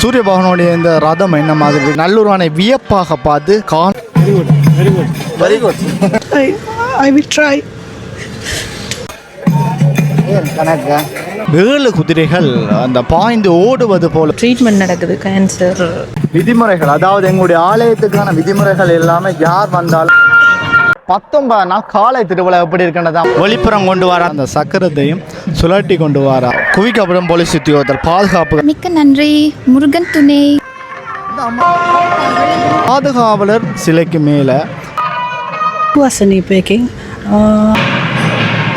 சூரிய பகவானுடைய இந்த ரதம் என்ன மாதிரி? நல்லூரானை வியப்பாக பார்த்து காண very good I, I will try. கணக்கு ஏழு குதிரைகள் அந்த பாய்ந்து ஓடுவது போல ட்ரீட்மெண்ட் நடக்குது கேன்சர் விதிமுறைகள் அதாவது எங்களுடைய ஆலயத்துக்கான விதிமுறைகள் எல்லாமே யார் வந்தாலும் பத்தொன்பது நாள் காலை திருவிழா எப்படி இருக்கின்றதா வெளிப்புறம் கொண்டு வர. அந்த சக்கரத்தையும் சுழட்டி கொண்டு வர. குவிக்கப்படும் போலீஸ் உத்தியோகத்தர் பாதுகாப்பு மிக்க நன்றி. முருகன் துணை. பாதுகாவலர் சிலைக்கு மேல. வாசனி பேக்கிங்.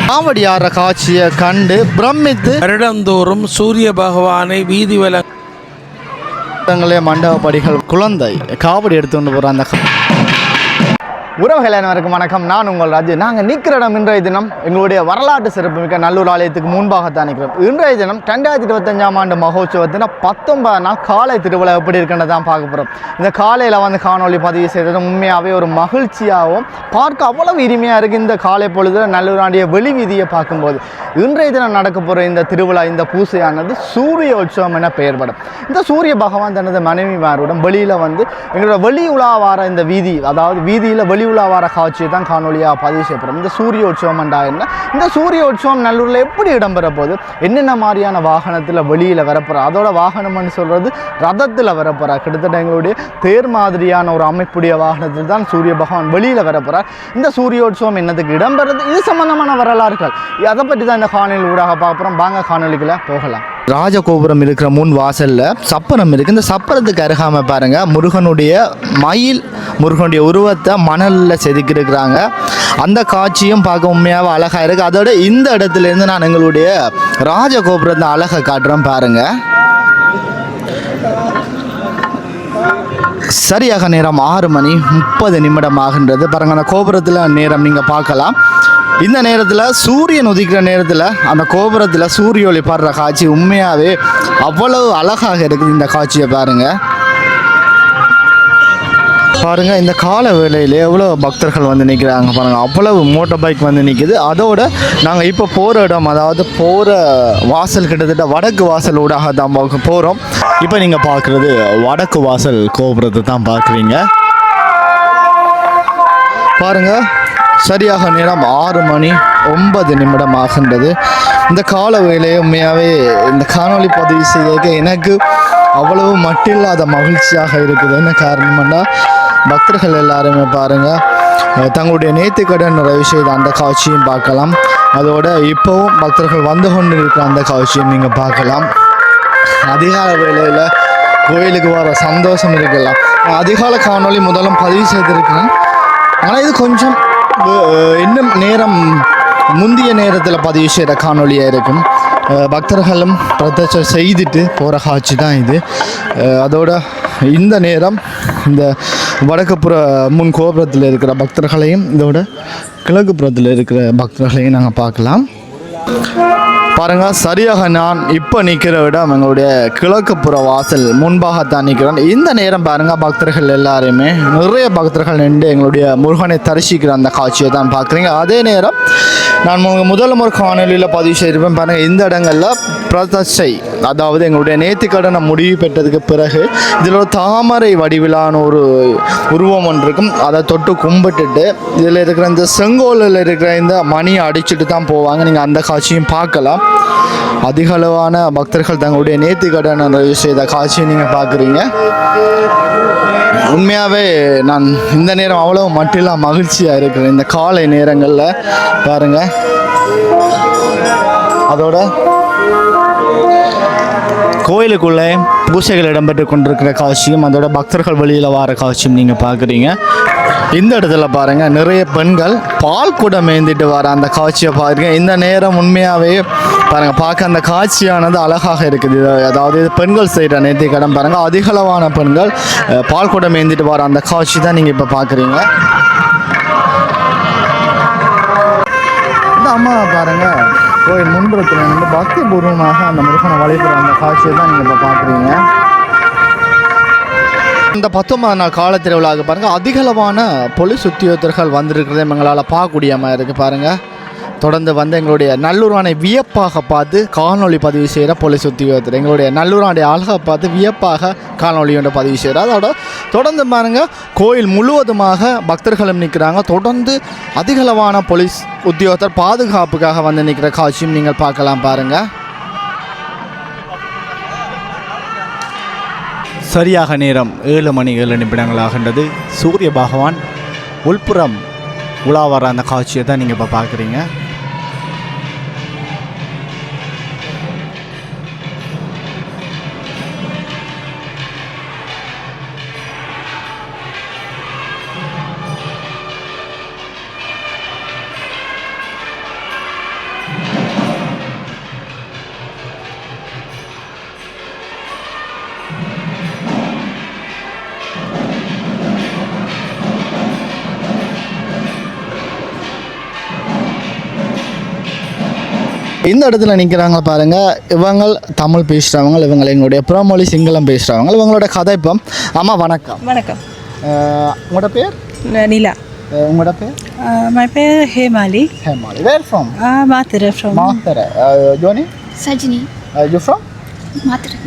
காவடி ஆடுற காட்சியை கண்டு பிரமித்து வருடந்தோறும் சூரிய பகவானை வீதி வல தங்களே மண்டபப்படிகள் குழந்தை. காவடி எடுத்துட்டு போகிற அந்த கா- உறவுகள் அனைவருக்கும் வணக்கம். நான் உங்கள் ராஜு. நாங்கள் நிற்கிற இடம் இன்றைய தினம் எங்களுடைய வரலாற்று சிறப்புமிக்க நல்லூர் ஆலயத்துக்கு முன்பாகத்தான் நிற்கிறோம் இன்றைய தினம் ரெண்டாயிரத்தி இருபத்தஞ்சாம் ஆண்டு மகோத்சவத்தின பத்தொன்பது நாள் காலை திருவிழா எப்படி இருக்குன்னு தான் பார்க்க போகிறோம் இந்த காலையில் வந்து காணொளி பதிவு செய்தது உண்மையாகவே ஒரு மகிழ்ச்சியாகவும் பார்க்க அவ்வளவு இனிமையாக இருக்குது இந்த காலை பொழுதுல நல்லூராண்டிய வெளி வீதியை பார்க்கும்போது. இன்றைய தினம் நடக்க போகிற இந்த திருவிழா இந்த பூசையானது சூரிய உற்சவம் என பெயர்படும் இந்த சூரிய பகவான் தனது மனைவிமாருடன் வெளியில் வந்து எங்களோட வெளி உலா வார இந்த வீதி அதாவது வீதியில் வெளி உலா வார காட்சியை தான் காணொலியாக பதிவு செய்யப்படும் இந்த சூரிய உற்சவம் என்றா என்ன? இந்த சூரிய உற்சவம் நல்லூரில் எப்படி இடம்பெற போகுது? என்னென்ன மாதிரியான வாகனத்தில் வெளியில் வரப்போகிறா அதோட வாகனம்னு சொல்கிறது ரதத்தில் வரப்போகிறா கிட்டத்தட்ட எங்களுடைய தேர் மாதிரியான ஒரு அமைப்புடைய வாகனத்தில் தான் சூரிய பகவான் வெளியில் வரப்போகிறார் இந்த சூரியோற்சவம் என்னதுக்கு இடம்பெறது? இது சம்பந்தமான வரலாறுகள். அதை பற்றி தான் இந்த காணொலி ஊடாக பார்க்குறோம் வாங்க காணொலிகளை போகலாம். ராஜகோபுரம் இருக்கிற முன் வாசலில் சப்பரம் இருக்குது இந்த சப்பரத்துக்கு அருகாமல் பாருங்கள் முருகனுடைய மயில் முருகனுடைய உருவத்தை மணலில் செதுக்கியிருக்கிறாங்க. அந்த காட்சியும் பார்க்க உண்மையாக அழகாக இருக்குது அதோட இந்த இடத்துல இருந்து நான் எங்களுடைய ராஜகோபுரத்தை அழகை காட்டுறேன் பாருங்க. சரியாக நேரம் ஆறு மணி முப்பது நிமிடம் ஆகின்றது. பாருங்க அந்த கோபுரத்தில் நேரம் நீங்கள் பார்க்கலாம். இந்த நேரத்தில் சூரியன் உதிக்கிற நேரத்தில் அந்த கோபுரத்தில் சூரிய ஒளி படுற காட்சி உண்மையாகவே அவ்வளவு அழகாக இருக்குது இந்த காட்சியை பாருங்க. பாருங்கள் இந்த கால வேலையில் எவ்வளோ பக்தர்கள் வந்து நிற்கிறாங்க பாருங்கள் அவ்வளவு மோட்டார் பைக் வந்து நிற்குது அதோட நாங்கள் இப்போ போகிற இடம் அதாவது போகிற வாசல் கிட்டத்தட்ட வடக்கு வாசல் ஊடாக தான் போகிறோம் இப்போ நீங்கள் பார்க்குறது வடக்கு வாசல் கோபுரத்தை தான் பார்க்குறீங்க. பாருங்கள் சரியாக நேரம் ஆறு மணி ஒன்பது நிமிடம் ஆகின்றது. இந்த கால வேலையை உண்மையாகவே இந்த காணொளி பதிவு செய்ததுக்கு எனக்கு அவ்வளவு மட்டில்லாத மகிழ்ச்சியாக இருக்குது. என்ன காரணம்னா பக்தர்கள் எல்லாருமே பாருங்கள் தங்களுடைய தங்களுடைய நேர்த்திக்கடன் நிறைவு செய்த அந்த காட்சியும் பார்க்கலாம். அதோட இப்போவும் பக்தர்கள் வந்து கொண்டு இருக்கிற அந்த காட்சியும் நீங்கள் பார்க்கலாம். அதிகால வேலையில் கோயிலுக்கு வர சந்தோஷம் இருக்கலாம். அதிகால காணொளி முதலும் பதிவு செய்திருக்கிறேன். ஆனால் இது கொஞ்சம் இன்னும் நேரம் முந்திய நேரத்தில் பதிவு செய்கிற காணொளியாக இருக்கும். பக்தர்களும் பிரதட்சம் செய்துட்டு போகிற காட்சி தான் இது. அதோட இந்த நேரம் இந்த வடக்குப்புற முன் கோபுரத்தில் இருக்கிற பக்தர்களையும் இதோட கிழக்குப்புறத்தில் இருக்கிற பக்தர்களையும் நாங்கள் பார்க்கலாம். பாருங்க சரியாக நான் இப்போ நிற்கிற இடம் எங்களுடைய கிழக்குப்புற வாசல் முன்பாகத்தான் நிற்கிறேன் இந்த நேரம் பாருங்க பக்தர்கள் எல்லாருமே நிறைய பக்தர்கள் நின்று எங்களுடைய முருகனை தரிசிக்கிற அந்த காட்சியை தான் பார்க்குறீங்க. அதே நேரம் நான் முதல் முறை காணொலியில் பதிவு செய்திருப்பேன். பாருங்க இந்த இடங்களில் பிரதட்சை அதாவது எங்களுடைய நேர்த்திக்கடனை முடிவு பெற்றதுக்கு பிறகு இதில் ஒரு தாமரை வடிவிலான ஒரு உருவம் ஒன்று இருக்கும். அதை தொட்டு கும்பிட்டுட்டு இதில் இருக்கிற இந்த செங்கோலில் இருக்கிற இந்த மணியை அடிச்சுட்டு தான் போவாங்க. நீங்கள் அந்த காட்சியும் பார்க்கலாம். அதிக அளவான பக்தர்கள் தங்களுடைய நேர்த்திக்கடனை நிறைவு செய்த காட்சியை நீங்கள் பார்க்குறீங்க. உண்மையாகவே நான் இந்த நேரம் அவ்வளோ மட்டில்லா மகிழ்ச்சியாக இருக்கிறேன். இந்த காலை நேரங்களில் பாருங்கள் அதோட கோயிலுக்குள்ளே பூஜைகள் இடம்பெற்று கொண்டிருக்கிற காட்சியும் அதோட பக்தர்கள் வெளியில் வர காட்சியும் நீங்கள் பார்க்குறீங்க. இந்த இடத்துல பாருங்கள் நிறைய பெண்கள் பால் கூட ஏந்திட்டு வர அந்த காட்சியை பாருங்க. இந்த நேரம் உண்மையாகவே பாருங்கள் பார்க்க அந்த காட்சியானது அழகாக இருக்குது. அதாவது இது பெண்கள் செய்கிற நேர்த்தி கடன் பாருங்கள் அதிகளவான பெண்கள் பால் கூட ஏந்திட்டு வர அந்த காட்சி தான் நீங்கள் இப்போ பார்க்குறீங்க. இந்த அம்மா பாருங்கள் கோயில் முன்புறத்தில் வந்து பக்தி பூர்வமாக அந்த முருகனை வழிபடுற அந்த காட்சியை தான் நீங்கள் இப்போ பார்க்குறீங்க இந்த பத்தொன்பது நாள் கால திருவிழாவுக்கு பாருங்கள் அதிகளவான பொலிஸ் உத்தியோகத்தர்கள் வந்திருக்கிறதை எங்களால் பார்க்கக்கூடிய மாதிரி பாருங்கள் தொடர்ந்து வந்து எங்களுடைய நல்லூரானை வியப்பாக பார்த்து காணொளி பதிவு செய்கிற போலீஸ் உத்தியோகத்தர். எங்களுடைய நல்லூரானுடைய அழகை பார்த்து வியப்பாக காணொலி ஒன்று பதிவு செய்கிறார். அதோட தொடர்ந்து பாருங்க கோயில் முழுவதுமாக பக்தர்களும் நிற்கிறாங்க. தொடர்ந்து அதிகளவான போலீஸ் உத்தியோகத்தர் பாதுகாப்புக்காக வந்து நிற்கிற காட்சியும் நீங்கள் பார்க்கலாம் பாருங்கள் சரியாக நேரம் ஏழு மணி ஏழு நிமிடங்களாகின்றது சூரிய பகவான் உள்புறம் உலா வர அந்த காட்சியை தான் நீங்கள் இப்போ பார்க்குறீங்க. இந்த இடத்துல நிற்கிறாங்க பாருங்க. இவங்க தமிழ் பேசுகிறவங்க இவங்க எங்களுடைய புறமொழி சிங்களம் பேசுகிறவங்க இவங்களோட கதைப்பம் அம்மா வணக்கம். வணக்கம். உங்களோட பேர்? நிலா. உங்களோட பேர்? மை பேர் Hemali. Hemali. Where from Matara from Matara. Johnny? Sajini, you from.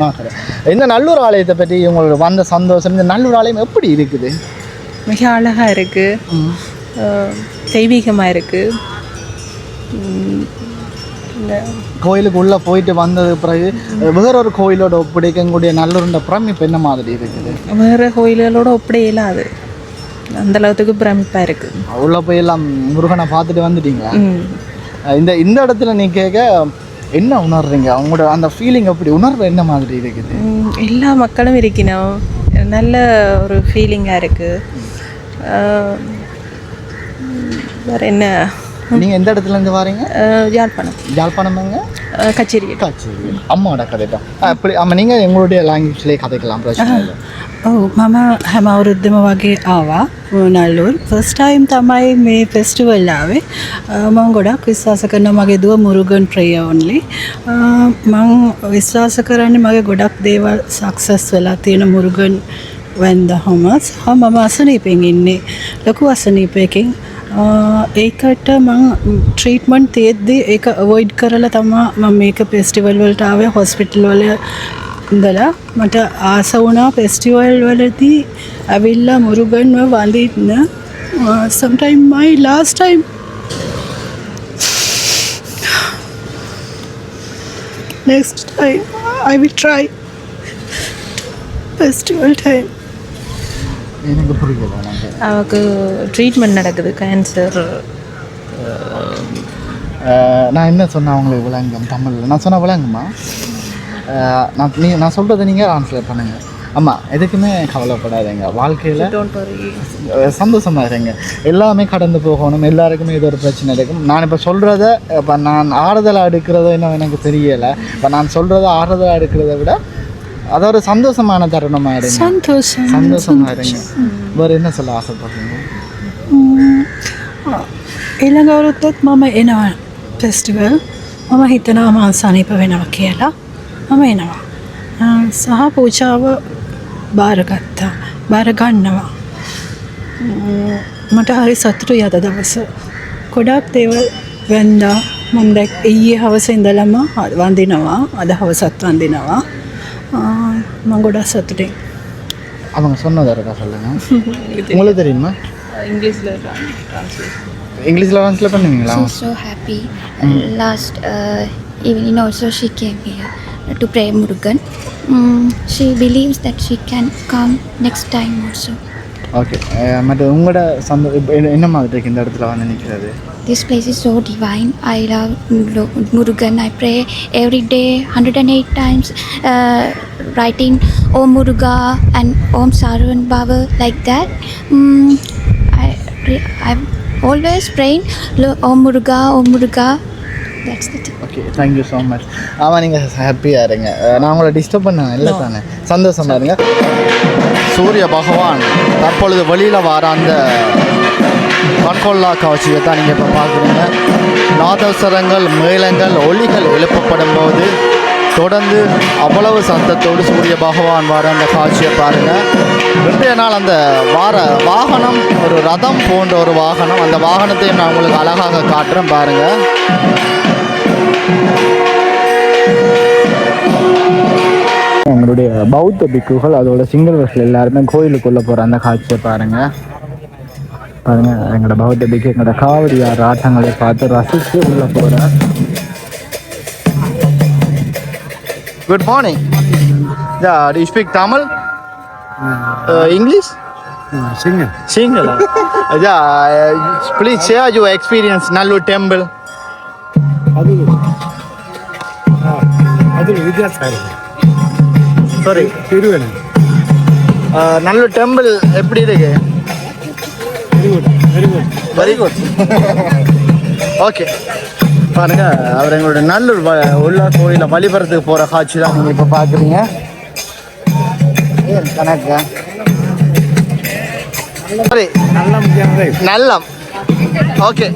Matara. இந்த நல்லூர் ஆலயத்தை பற்றி உங்களோட வந்த சந்தோஷம் இந்த நல்லூர் ஆலயம் எப்படி இருக்குது? மிக அழகாக இருக்குது தெய்வீகமாக இருக்குது கோயிலுக்கு உள்ளே போயிட்டு வந்தது பிறகு வேற ஒரு கோயிலோட ஒப்படைக்கக்கூடிய நல்லூருன்ற பிரமிப்பு என்ன மாதிரி இருக்குது? வேறு கோயில்களோட ஒப்படையெல்லாம் அது அந்த அளவுக்கு பிரமிப்பாக இருக்குது உள்ளே போய் எல்லாம் முருகனை பார்த்துட்டு வந்துட்டீங்களா? இந்த இந்த இடத்துல நீ கேட்க என்ன உணர்றீங்க? அவங்களோட அந்த ஃபீலிங் எப்படி? உணர்வு என்ன மாதிரி இருக்குது? எல்லா மக்களும் இருக்கணும். நல்ல ஒரு ஃபீலிங்காக இருக்குது வேறு என்ன? நீங்கள் எந்த இடத்துல இருந்து வரீங்க அஹ், யாழ்ப்பாணம் யாழ்ப்பாணம் எங்க அஹ், கச்சேரி காட்சி அம்மாவோட கதை தான் அப்படி ஆமாம் நீங்கள் எங்களுடைய லாங்குவேஜ்லேயே கதைக்கலாம் பிரச்சனை இல்லை ඔව් මම හැම අවුරුද්දම වගේ ආවා නල්ලුන් ෆස් ටයිම් තමයි මේ ෆෙස්ටිවල් ආවේ මං ගොඩක් විශ්වාස කරන මගේ දුව මුරුගන් ප්‍රිය ඔන්ලි මං විශ්වාස කරන්නේ මගේ ගොඩක් දේවල් සක්සස් වෙලා තියෙන මුරුගන් වැන්ද හොමස් හා මම අසනීපෙන් ඉන්නේ ලොකු අසනීපයකින් ඒකට මං ට්‍රීටමන්් තියෙද්දි ඒක අවොයිඩ් කරලා තමා මම මේක පෙස්ටිවල් වලට ආවේ හොස්පිටල් වල ඉඳලා. මට ආස වුණා ෆෙස්ටිවල් වලදී ඇවිල්ලා මුරුගන්ව වඳින්න. Sometime my last time next time I will try. Festival time. எனக்கு புரியல. அவருக்கு ட்ரீட்மெண்ட் நடக்குது கேன்சர் நான் என்ன சொன்னேன் அவங்களுக்கு விளங்கும்? தமிழில். நான் சொன்ன விளங்குமா? நான் நீ நான் சொல்கிறத நீங்கள் ஆன்சர் பண்ணுங்கள் ஆமாம் எதுக்குமே கவலைப்படாதீங்க. வாழ்க்கையில் சந்தோஷமாக இருங்க. எல்லாமே கடந்து போகணும். எல்லாருக்குமே இது ஒரு பிரச்சனை இருக்கும். நான் இப்போ சொல்கிறத இப்போ நான் ஆறுதலாக எடுக்கிறதோ இன்னும் எனக்கு தெரியலை. இப்போ நான் சொல்கிறத ஆறுதலாக எடுக்கிறத விட அது ஒரு சந்தோஷமான தருணமாக இருங்க சந்தோஷம் சந்தோஷமாக இருங்க வேறு என்ன சொல்ல ஆசைப்படுறீங்க ඊළඟ අවුරුද්දත් මම එනවා ෆෙස්ටිවල් මම හිතනවා මම සනීප වෙනවා කියලා මම එනවා අ, සහ පූජාව භාරගත්තා භාරගන්නවා ම්, මට හරි සතුටු යද දවස ගොඩක් දේවල් වැන්දා මම දැක් ඊයේ හවස ඉඳලම වඳිනවා අද හවසත් වඳිනවා மங்கோடா சாத்துட்டே அவங்க சொன்னதை இருக்கா சொல்லுங்கள் உங்களுக்கு தெரியுமா? இங்கிலீஷில் இங்கிலீஷில் ட்ரான்ஸ்லேட் பண்ணுவீங்களா? So happy last evening also she came to pray Murugan she believes that she can come next time also okay மற்ற உங்களோட சந்தோ என்ன மாதிரி இருக்குது இந்த இடத்துல வந்து நிற்கிறது This place is so divine. I love Muru- Murugan. I pray every day 108 times, uh, writing Om Muruga and Om Sarvan Baba like that. Mm, I, re- I'm always praying "Lo- Om Muruga, Om Muruga. That's the thing. Okay thank you so much ஆமாம் நீங்கள் ஹாப்பியாக இருங்க நான் உங்களை disturb பண்ணேன் இல்லை தானே சந்தோஷமா இருங்க சூரிய பகவான் தற்பொழுது வெளியில் வர அந்த கண்கொள்ளா காட்சியை தான் நீங்கள் இப்போ பார்க்குறீங்க. நாதவசரங்கள் மேளங்கள் ஒளிகள் எழுப்பப்படும் போது தொடர்ந்து அவ்வளவு சத்தத்தோடு சூரிய பகவான் வர அந்த காட்சியை பாருங்கள் இன்றைய நாள் அந்த வார வாகனம் ஒரு ரதம் போன்ற ஒரு வாகனம் அந்த வாகனத்தையும் நான் உங்களுக்கு அழகாக காட்டுறேன் பாருங்கள் எங்களுடைய பௌத்த பிக்குகள் அதோட சிங்களவர்கள் எல்லாருமே கோயிலுக்குள்ளே போகிற அந்த காட்சியை பாருங்கள் பாருங்க எங்களோட பௌத்த பிக்கு எங்களோட காவடி ஆறு ஆட்டங்களை பார்த்து ரசித்து உள்ளே போகிறேன் good morning yeah do you speak Tamil English சிங்க Single. yeah, uh, please share your experience Nallur temple. அது அது வித்தியாசம் Sorry. திருவேணி Nallur temple எப்படி இருக்கு வெரி குட் ஓகே பாருங்க அவர் எங்களுடைய நல்லூர் உள்ள கோயிலை வழிபடுறதுக்கு போகிற காட்சி தான் நீங்கள் இப்போ பார்க்குறீங்க ஏன் கணக்கா? சரி நல்லம். ஓகே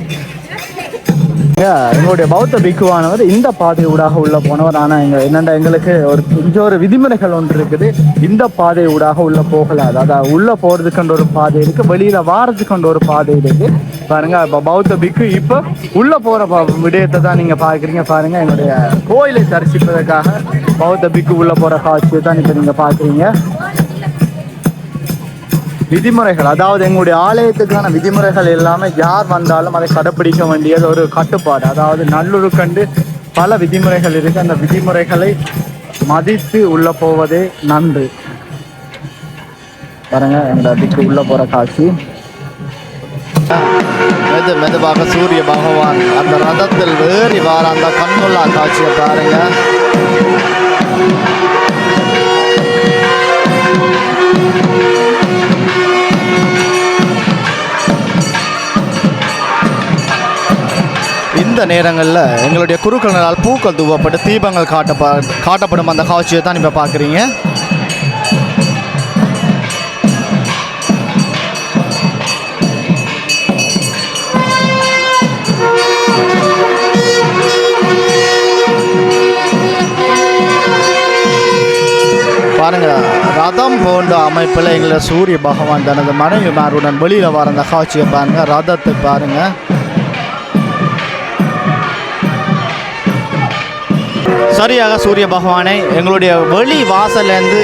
எங்களுடைய பௌத்த பிக்குவானவர் இந்த பாதை ஊடாக உள்ள போனவர். ஆனால் எங்க என்னென்ன எங்களுக்கு ஒரு கொஞ்சம் ஒரு விதிமுறைகள் ஒன்று இருக்குது. இந்த பாதை ஊடாக உள்ள போகலாது. அதாவது உள்ள போறதுக்குன்ற ஒரு பாதை இருக்கு. வெளியில வாரத்துக்குன்ற ஒரு பாதை இருக்கு. பாருங்க இப்போ பௌத்த பிக்கு இப்போ உள்ள போற ப- விடயத்தை தான் நீங்க பாக்குறீங்க பாருங்க எங்களுடைய கோயிலை தரிசிப்பதற்காக பௌத்த பிக்கு உள்ள போற காட்சியை தான் இப்போ நீங்க பாக்குறீங்க விதிமுறைகள் அதாவது எங்களுடைய ஆலயத்துக்கான விதிமுறைகள் எல்லாமே யார் வந்தாலும் அதை கடைப்பிடிக்க வேண்டியது ஒரு கட்டுப்பாடு. அதாவது நல்லுருக்கண்டு பல விதிமுறைகள் இருக்கு. அந்த விதிமுறைகளை மதித்து உள்ள போவதே நன்று. பாருங்க எங்களை அதுக்கு உள்ள போற காட்சி. மெது மெதுவாக சூரிய பகவான் அந்த ரதத்தில் வேறி வார அந்த கண்ணுள்ளா காட்சியை பாருங்க. இந்த நேரங்களில் எங்களுடைய குருக்களால் பூக்கள் தூவப்பட்டு தீபங்கள் காட்டப்ப காட்டப்படும் அந்த காட்சியை தான் இப்போ பார்க்குறீங்க. பாருங்க ரதம் போன்ற அமைப்பில் எங்களை சூரிய பகவான் தனது மனைவிமாருடன் வெளியில் வர அந்த காட்சியை பாருங்க ரதத்தை பாருங்க. சரியாக சூரிய பகவானை எங்களுடைய வெளி வாசல்லேருந்து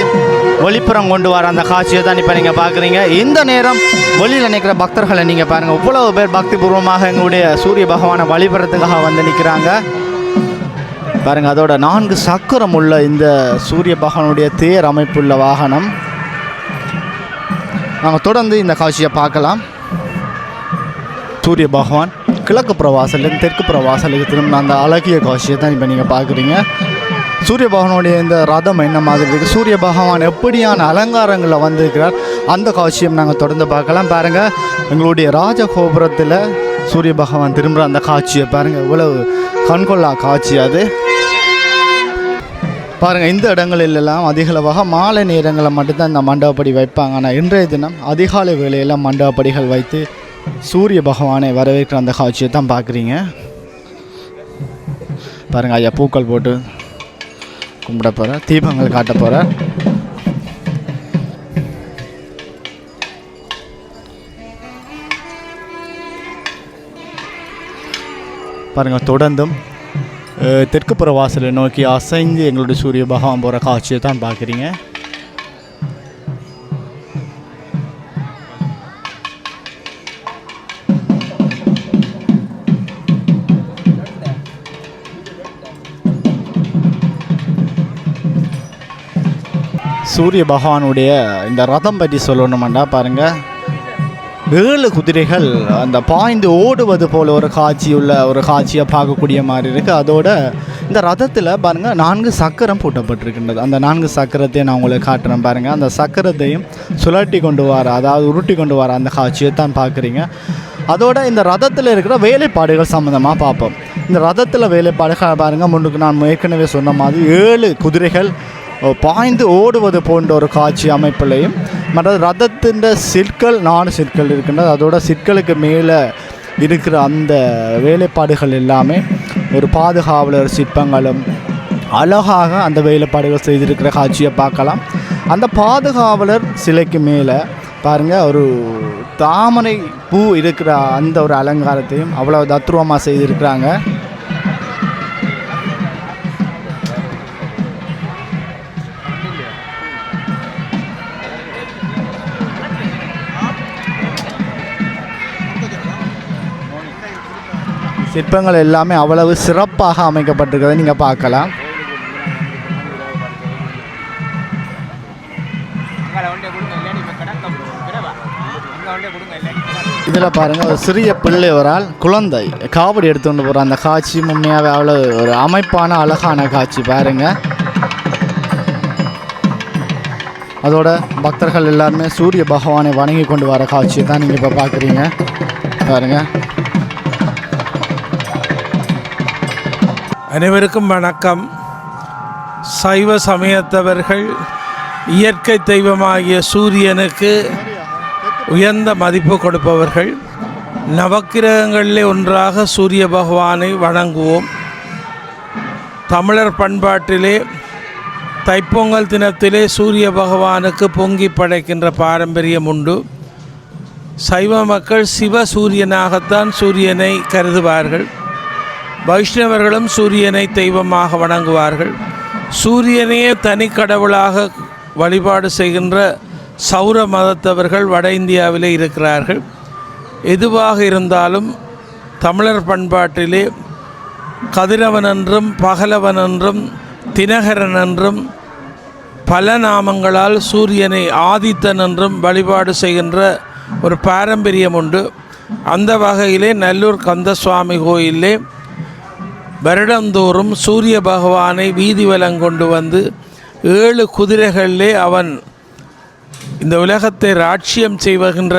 வெளிப்புறம் கொண்டு வர அந்த காட்சியை தான் இப்போ நீங்கள் பார்க்குறீங்க. இந்த நேரம் வெளியில் நிற்கிற பக்தர்களை நீங்கள் பாருங்கள். இவ்வளவு பேர் பக்தி பூர்வமாக எங்களுடைய சூரிய பகவானை வழிபடுறதுக்காக வந்து நிற்கிறாங்க. பாருங்கள் அதோட நான்கு சக்கரம் உள்ள இந்த சூரிய பகவானுடைய தேர் அமைப்புள்ள வாகனம். நாங்கள் தொடர்ந்து இந்த காட்சியை பார்க்கலாம். சூரிய பகவான். கிழக்கு பிரவாசலேருந்து தெற்கு பிரவாசலுக்கு திரும்ப அந்த அழகிய காட்சியை தான் இப்போ நீங்கள் பார்க்குறீங்க. சூரிய பகவானுடைய இந்த ரதம் என்ன மாதிரி இருக்குது சூரிய பகவான் எப்படியான அலங்காரங்களில் வந்திருக்கிறார்? அந்த காட்சியும் நாங்கள் தொடர்ந்து பார்க்கலாம். பாருங்கள் எங்களுடைய ராஜகோபுரத்தில் சூரிய பகவான் திரும்புகிற அந்த காட்சியை பாருங்கள் இவ்வளவு கண்கொள்ளா காட்சி அது. பாருங்கள் இந்த இடங்களிலெல்லாம் அதிகளவாக மாலை நேரங்களில் மட்டும்தான் இந்த மண்டபப்படி வைப்பாங்க. ஆனால் இன்றைய தினம் அதிகாலை வேளையில் மண்டபப்படிகள் வைத்து சூரிய பகவானை வரவேற்கிற அந்த காட்சியை தான் பார்க்குறீங்க. பாருங்கள் ஐயா பூக்கள் போட்டு கும்பிட போகிற தீபங்கள் காட்ட போகிற பாருங்கள் தொடர்ந்தும் தெற்கு புற வாசலை நோக்கி அசைந்து எங்களுடைய சூரிய பகவான் போகிற காட்சியை தான் பார்க்குறீங்க. சூரிய பகவானுடைய இந்த ரதம் பற்றி சொல்லணுமாண்டா பாருங்கள் ஏழு குதிரைகள் அந்த பாய்ந்து ஓடுவது போல் ஒரு காட்சி உள்ள ஒரு காட்சியை பார்க்கக்கூடிய மாதிரி இருக்குது அதோட இந்த ரதத்தில் பாருங்கள் நான்கு சக்கரம் பூட்டப்பட்டிருக்கின்றது. அந்த நான்கு சக்கரத்தையும் நான் உங்களுக்கு காட்டுறேன் பாருங்கள் அந்த சக்கரத்தையும் சுழட்டி கொண்டு வர அதாவது உருட்டி கொண்டு வர அந்த காட்சியை தான் பார்க்குறீங்க. அதோட இந்த ரதத்தில் இருக்கிற வேலைப்பாடுகள் சம்மந்தமாக பார்ப்போம். இந்த ரதத்தில் வேலைப்பாடுகள் பாருங்கள் முன்னுக்கு நான் ஏற்கனவே சொன்ன மாதிரி ஏழு குதிரைகள் பாய்ந்து ஓடுவது போன்ற ஒரு காட்சி அமைப்பிலையும் மற்றது ரதத்தின் சிற்கள் நாலு சிற்கள் இருக்கின்றது அதோட சிற்களுக்கு மேலே இருக்கிற அந்த வேலைப்பாடுகள் எல்லாமே ஒரு பாதுகாவலர் சிற்பங்களும் அழகாக அந்த வேலைப்பாடுகள் செய்திருக்கிற காட்சியை பார்க்கலாம். அந்த பாதுகாவலர் சிலைக்கு மேலே பாருங்கள் ஒரு தாமரை பூ இருக்கிற அந்த ஒரு அலங்காரத்தையும் அவ்வளோ தத்ரூபமாக செய்திருக்கிறாங்க. சிற்பங்கள் எல்லாமே அவ்வளவு சிறப்பாக அமைக்கப்பட்டிருக்கிறதை நீங்கள் பார்க்கலாம். இதில் பாருங்கள் ஒரு சிறிய பிள்ளை ஒரு ஆள் குழந்தை. காவடி எடுத்துகிட்டு போகிற அந்த காட்சி உண்மையாகவே அவ்வளோ ஒரு அமைப்பான அழகான காட்சி. பாருங்கள் அதோட பக்தர்கள் எல்லாருமே சூரிய பகவானை வணங்கி கொண்டு வர காட்சியை தான் நீங்கள் இப்போ பார்க்குறீங்க. பாருங்கள் அனைவருக்கும் வணக்கம். சைவ சமயத்தவர்கள் இயற்கை தெய்வமாகிய சூரியனுக்கு உயர்ந்த மதிப்பு கொடுப்பவர்கள். நவக்கிரகங்களிலே ஒன்றாக சூரிய பகவானை வணங்குவோம். தமிழர் பண்பாட்டிலே தைப்பொங்கல் தினத்திலே சூரிய பகவானுக்கு பொங்கி படைக்கின்ற பாரம்பரியம் உண்டு. சைவ மக்கள் சிவ சூரியனாகத்தான் சூரியனை கருதுவார்கள். வைஷ்ணவர்களும் சூரியனை தெய்வமாக வணங்குவார்கள். சூரியனையே தனி கடவுளாக வழிபாடு செய்கின்ற சௌர மதத்தவர்கள் வட இந்தியாவிலே இருக்கிறார்கள். எதுவாக இருந்தாலும் தமிழர் பண்பாட்டிலே கதிரவன் என்றும் பகலவன் என்றும் தினகரன் என்றும் பல நாமங்களால் சூரியனை ஆதித்தன் என்றும் வழிபாடு செய்கின்ற ஒரு பாரம்பரியம் உண்டு. அந்த வகையிலே நல்லூர் கந்தசுவாமி கோயிலே வருடந்தோறும் சூரிய பகவானை வீதி வலம் கொண்டு வந்து ஏழு குதிரைகளிலே அவன் இந்த உலகத்தை ராட்சியம் செய்வகின்ற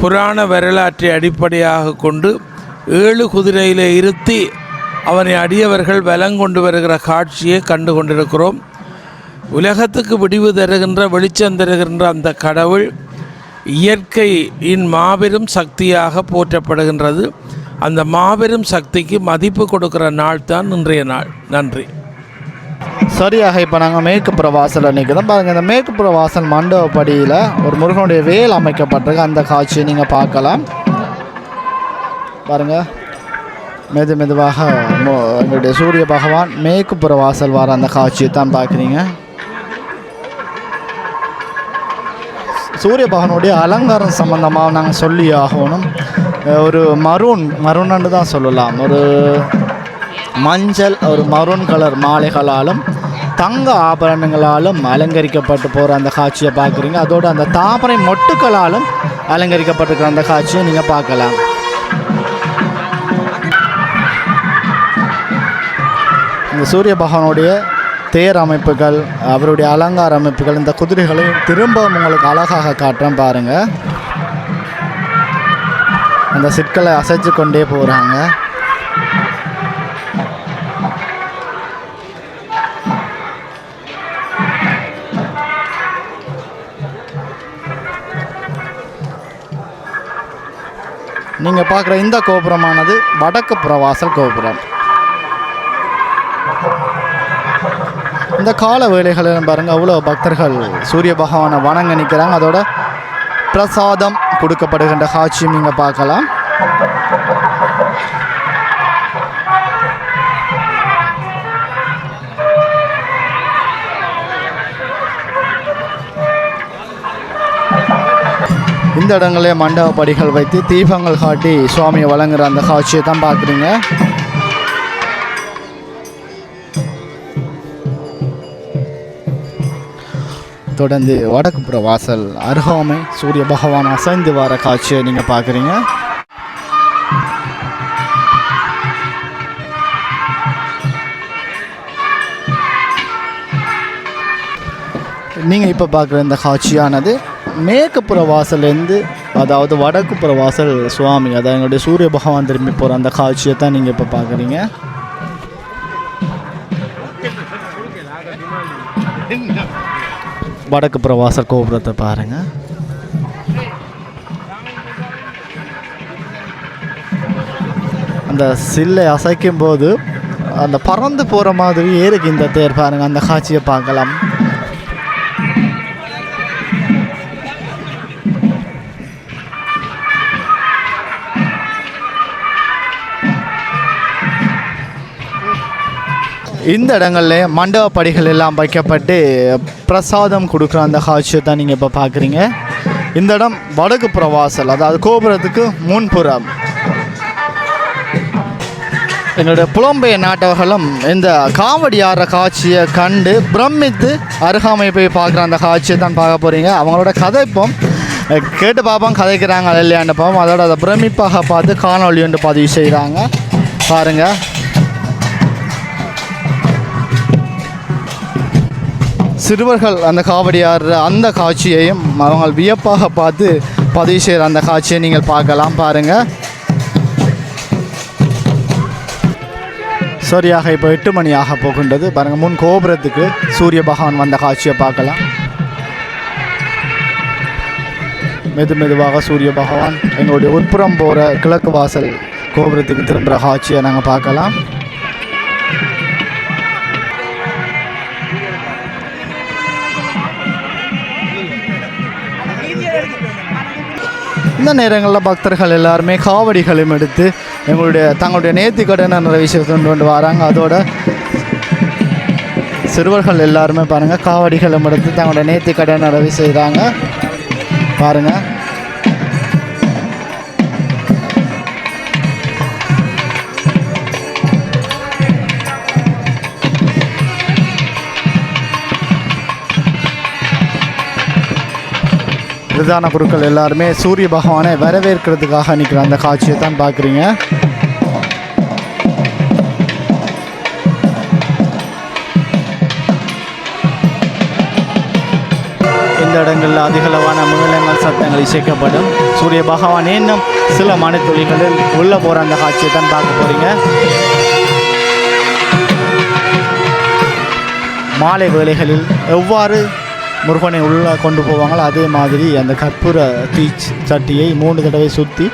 புராண வரலாற்றை அடிப்படையாக கொண்டு ஏழு குதிரையிலே இருத்தி அவனை அடியவர்கள் வலங்கொண்டு வருகிற காட்சியை கண்டு கொண்டிருக்கிறோம் உலகத்துக்கு விடிவு தருகின்ற வெளிச்சம் தருகின்ற அந்த கடவுள் இயற்கையின் மாபெரும் சக்தியாக போற்றப்படுகின்றது. அந்த மாபெரும் சக்திக்கு மதிப்பு கொடுக்குற நாள் தான் இன்றைய நாள். நன்றி. சரியாக இப்போ நாங்கள் மேற்குப்புற வாசலில் நிற்கிறோம் பாருங்கள் இந்த மேற்குப்புற வாசல் மண்டபப்படியில் ஒரு முருகனுடைய வேல் அமைக்கப்பட்டிருக்கு. அந்த காட்சியை நீங்கள் பார்க்கலாம். பாருங்கள் மெது மெதுவாக எங்களுடைய சூரிய பகவான் மேற்குப்புற வாசல் வர அந்த காட்சியை தான் பார்க்குறீங்க. சூரிய பகவானுடைய அலங்காரம் சம்பந்தமாக நாங்கள் சொல்லி ஆகணும். ஒரு மரூன் மரூன்னு தான் சொல்லலாம். ஒரு மஞ்சள் ஒரு மரூன் கலர் மாலைகளாலும் தங்க ஆபரணங்களாலும் அலங்கரிக்கப்பட்டு போகிற அந்த காட்சியை பார்க்குறீங்க. அதோட அந்த தாமரை மொட்டுக்களாலும் அலங்கரிக்கப்பட்டிருக்கிற அந்த காட்சியை நீங்கள் பார்க்கலாம். இந்த சூரிய பகவானுடைய தேர் அமைப்புகள் அவருடைய அலங்கார அமைப்புகள் இந்த குதிரைகளை திரும்ப உங்களுக்கு அழகாக காட்டுறேன் பாருங்கள் அந்த சிற்களை அசைச்சு கொண்டே போகிறாங்க நீங்கள் பார்க்குற இந்த கோபுரமானது வடக்கு புறவாசல் கோபுரம். இந்த கால வேலைகள் பாருங்கள் அவ்வளோ பக்தர்கள். சூரிய பகவானை வணங்க நிற்கிறாங்க. அதோட பிரசாதம் கொடுக்கப்படுகின்ற காட்சியும் நீங்கள் பார்க்கலாம். இந்த இடங்களே மண்டப படிகள் வைத்து தீபங்கள் காட்டி சுவாமியை வழங்குற அந்த காட்சியை தான் பார்க்குறீங்க. தொடர்ந்து வடக்குப்புற வாசல் அருகாமை சூரிய பகவான் அசைந்து வர காட்சியை நீங்கள் பார்க்குறீங்க. நீங்கள் இப்போ பார்க்குற இந்த காட்சியானது மேற்குப்புற வாசல்லேருந்து அதாவது வடக்குப்புற வாசல் சுவாமி அதாவது எங்களுடைய சூரிய பகவான் திரும்பி போகிற அந்த காட்சியை தான் நீங்கள் இப்போ பார்க்குறீங்க. வடக்கு பிரவாச கோபுரத்தை பாருங்கள் அந்த சில்லை அசைக்கும் போது அந்த பறந்து போகிற மாதிரி ஏறுக்கு இந்த தேர் பாருங்க அந்த காட்சியை பார்க்கலாம். இந்த இடங்கள்ல மண்டப படிகள் எல்லாம் வைக்கப்பட்டு பிரசாதம் கொடுக்குற அந்த காட்சியை தான் நீங்கள் இப்போ பார்க்குறீங்க இந்த இடம் வடக்கு பிரவாசல் அதாவது கோபுரத்துக்கு முன்புறம். எங்களுடைய புலம்பெயர் நாட்டவர்களும் இந்த காவடி ஆடுற காட்சியை கண்டு பிரமித்து அருகாமை போய் பார்க்குற அந்த காட்சியை தான் பார்க்க போகிறீங்க அவங்களோட கதைப்போம் கேட்டு பார்ப்போம் கதைக்கிறாங்க இல்லையாண்டு பார்ப்போம். அதோட அதை பிரமிப்பாக பார்த்து காணொளி ஒன்று பதிவு செய்கிறாங்க பாருங்கள் சிறுவர்கள் அந்த காவடி ஆடுற அந்த காட்சியையும் அவங்க வியப்பாக பார்த்து பதிவு செய்கிற அந்த காட்சியை நீங்கள் பார்க்கலாம் பாருங்கள் சரியாக இப்போ எட்டு மணி ஆக போகின்றது. பாருங்கள் முன் கோபுரத்துக்கு சூரிய பகவான் வந்த காட்சியை பார்க்கலாம். மெது மெதுவாக சூரிய பகவான் எங்களுடைய உட்புறம் போகிற கிழக்கு வாசல் கோபுரத்துக்கு திரும்புகிற காட்சியை நாங்கள் பார்க்கலாம். இந்த நேரங்களில் பக்தர்கள் எல்லாருமே காவடிகளும் எடுத்து எங்களுடைய தங்களுடைய நேர்த்தி கடனை நிறைவு கொண்டு கொண்டு வராங்க. அதோட சிறுவர்கள் எல்லாருமே பாருங்கள் காவடிகளும் எடுத்து தங்களுடைய நேர்த்தி கடனை நிறைவு செய்கிறாங்க பாருங்கள் பிரதான குருக்கள் எல்லாருமே சூரிய பகவானை வரவேற்கிறதுக்காக நிற்கிற அந்த காட்சியை தான் பார்க்குறீங்க. இந்த இடங்களில் அதிகளவான முகிலங்கள் சத்தங்கள் இசைக்கப்படும். சூரிய பகவான் இன்னும் சில மனத்தொழிகளில் உள்ளே போகிற அந்த காட்சியை தான் பார்க்க போகிறீங்க மாலை வேலைகளில் எவ்வாறு முருகனை உள்ளே கொண்டு போவாங்களோ அதே மாதிரி அந்த கற்பூர தீ சட்டியை மூன்று தடவை சுற்றி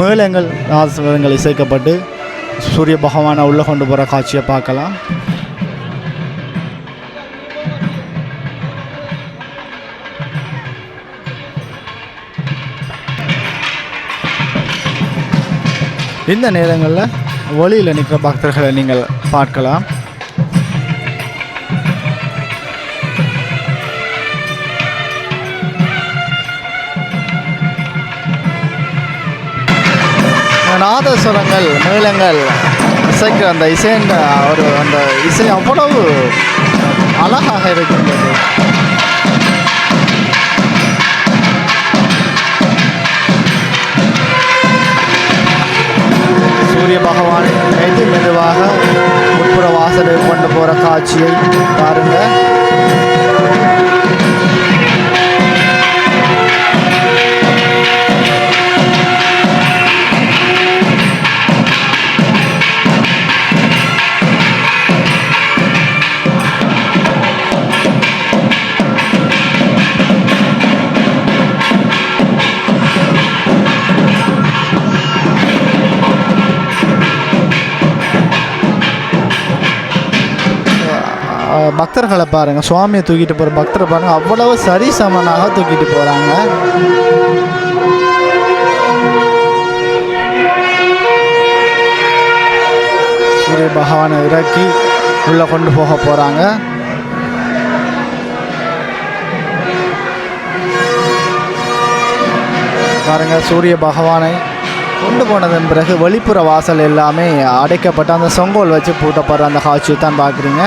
மேளங்கள் நாதஸ்வரங்கள் இசைக்கப்பட்டு சூரிய பகவானை உள்ளே கொண்டு போகிற காட்சியை பார்க்கலாம். இந்த நேரங்களில் வழியில் நிற்கிற பக்தர்களை நீங்கள் பார்க்கலாம். நாதஸ்வரங்கள் மேளங்கள் இசைக்கு அந்த இசைன்ற ஒரு அந்த இசை அவ்வளவு அழகாக இருக்கின்றது. சூரிய பகவான் மெது மெதுவாக உட்புற வாசலை கொண்டு போகிற காட்சியை பாருங்கள் பக்தர்களை பாருங்கள் சுவாமியை தூக்கிட்டு போகிற பக்தரை பாருங்கள் அவ்வளவு சரிசமனாக தூக்கிட்டு போகிறாங்க சூரிய பகவானை இறக்கி உள்ளே கொண்டு போக போகிறாங்க பாருங்க சூரிய பகவானை கொண்டு போனதன் பிறகு வெளிப்புற வாசல் எல்லாமே அடைக்கப்பட்டு அந்த சொங்கோல் வச்சு பூட்டப்படுற அந்த காட்சியை தான் பார்க்குறீங்க.